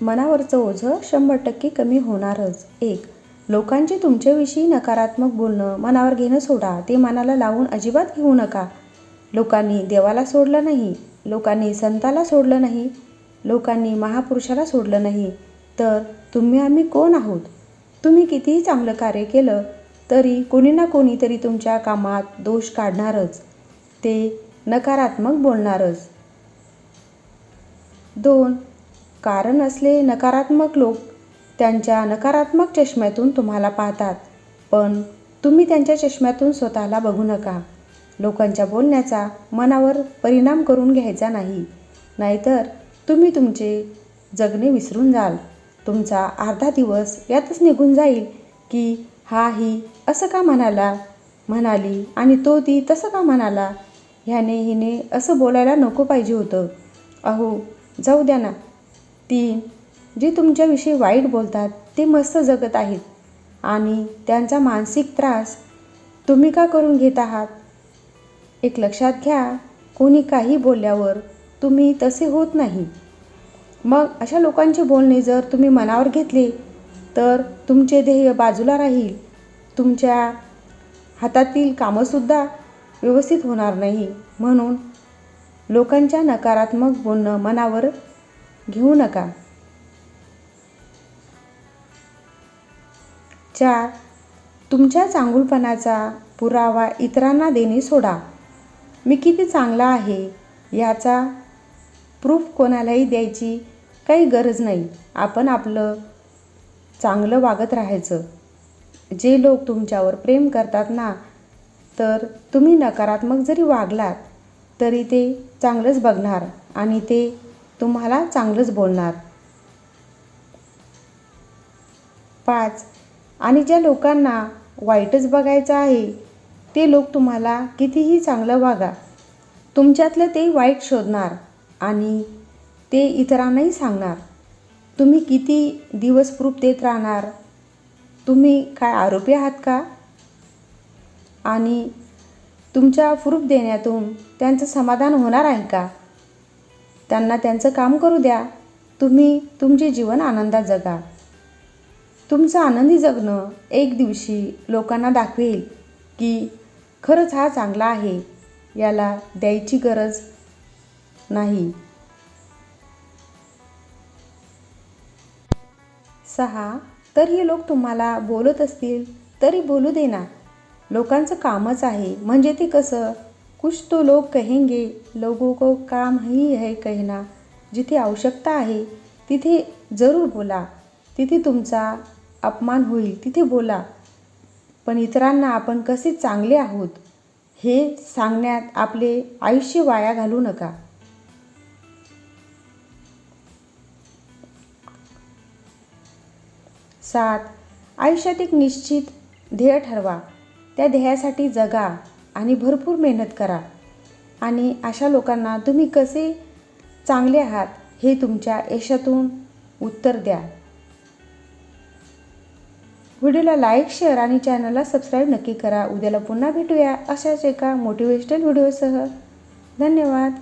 मनावरचं ओझं शंभर टक्के कमी होणारच. एक लोकांचे तुमच्याविषयी नकारात्मक बोलणं मनावर घेणं सोडा ते मनाला लावून अजिबात घेऊ नका. लोकांनी देवाला सोडलं नाही लोकांनी संताला सोडलं नाही लोकांनी महापुरुषाला सोडलं नाही. तर तुम्ही आम्ही कोण आहोत? तुम्ही कितीही चांगलं कार्य केलं तरी कोणी ना कोणीतरी तुमच्या कामात दोष काढणारच. ते नकारात्मक बोलणारच. दोन कारण असले नकारात्मक लोक त्यांच्या नकारात्मक चष्म्यातून तुम्हाला पाहतात. पण तुम्ही त्यांच्या चष्म्यातून स्वतःला बघू नका. लोकांच्या बोलण्याचा मनावर परिणाम करून घ्यायचा नाही. नाहीतर तुम्ही तुमचे जगणे विसरून जाल. तुमचा अर्धा दिवस यातच निघून जाईल की हा ही असं का म्हणाला? म्हणाली आणि तो ती तसं का म्हणाला? ह्याने हिने असं बोलायला नको पाहिजे होतं. अहो जाऊ द्या ना. तीन जे तुमच्याविषयी वाईट बोलतात ते मस्त जगत आहेत. आणि त्यांचा मानसिक त्रास तुम्ही का करून घेत आहात? एक लक्षात घ्या कोणी काही बोलल्यावर तुम्ही तसे होत नाही. मग अशा लोकांचे बोलणे जर तुम्ही मनावर घेतले तर तुमचे ध्येय बाजूला राहील. तुमच्या हातातील कामंसुद्धा व्यवस्थित होणार नाही. म्हणून लोकांच्या नकारात्मक बोलणं मनावर घेऊ नका. चार तुमच्या चांगुलपणाचा पुरावा इतरांना देणे सोडा. मी किती चांगला आहे याचा प्रूफ कोणालाही द्यायची काही गरज नाही. आपण आपलं चांगलं वागत राहायचं. जे लोक तुमच्यावर प्रेम करतात ना तर तुम्ही नकारात्मक जरी वागलात तरी ते चांगलंच बघणार आणि ते तुम्हाला चांगलंच बोलणार. पाच. आणि ज्या लोकांना वाईटच बघायचं आहे ते लोक तुम्हाला कितीही चांगलं वागा. तुमच्यातलं ते वाईट शोधणार आणि ते इतरांनाही सांगणार. तुम्ही किती दिवस प्रूफ देत राहणार? तुम्ही काय आरोपी आहात का? आणि तुमच्या प्रूफ देण्यातून त्यांचं समाधान होणार आहे का? त्यांना त्यांचं काम करू द्या. तुम्ही तुमचे जीवन आनंदात जगा. तुमचं आनंदी जगणं एक दिवशी लोकांना दाखवेल की खरंच हा चांगला आहे याला द्यायची गरज नाही. सहा तर हे लोक तुम्हाला बोलत असतील तरी बोलू देना लोकांचं कामच आहे म्हणजे ते कसं? कुछ तो लोग कहेंगे लोगों को काम ही है कहना। जिथे आवश्यकता आहे तिथे जरूर बोला। तिथे तुमचा अपमान होईल तिथे बोला। पण इतरांना आपण कसे चांगले आहोत हे सांगण्यात आपले आयुष्य वाया घालू नका. सात आयुष्यात एक निश्चित ध्येय ठरवा. त्या ध्येयासाठी जगा. आणि भरपूर मेहनत करा. आणि अशा लोकांना तुम्ही कसे चांगले आहात हे तुमच्या यशातून उत्तर द्या. व्हिडिओला लाईक शेअर आणि चॅनलला सबस्क्राईब नक्की करा. उद्याला पुन्हा भेटूया अशाच एका मोटिवेशनल व्हिडिओसह. धन्यवाद.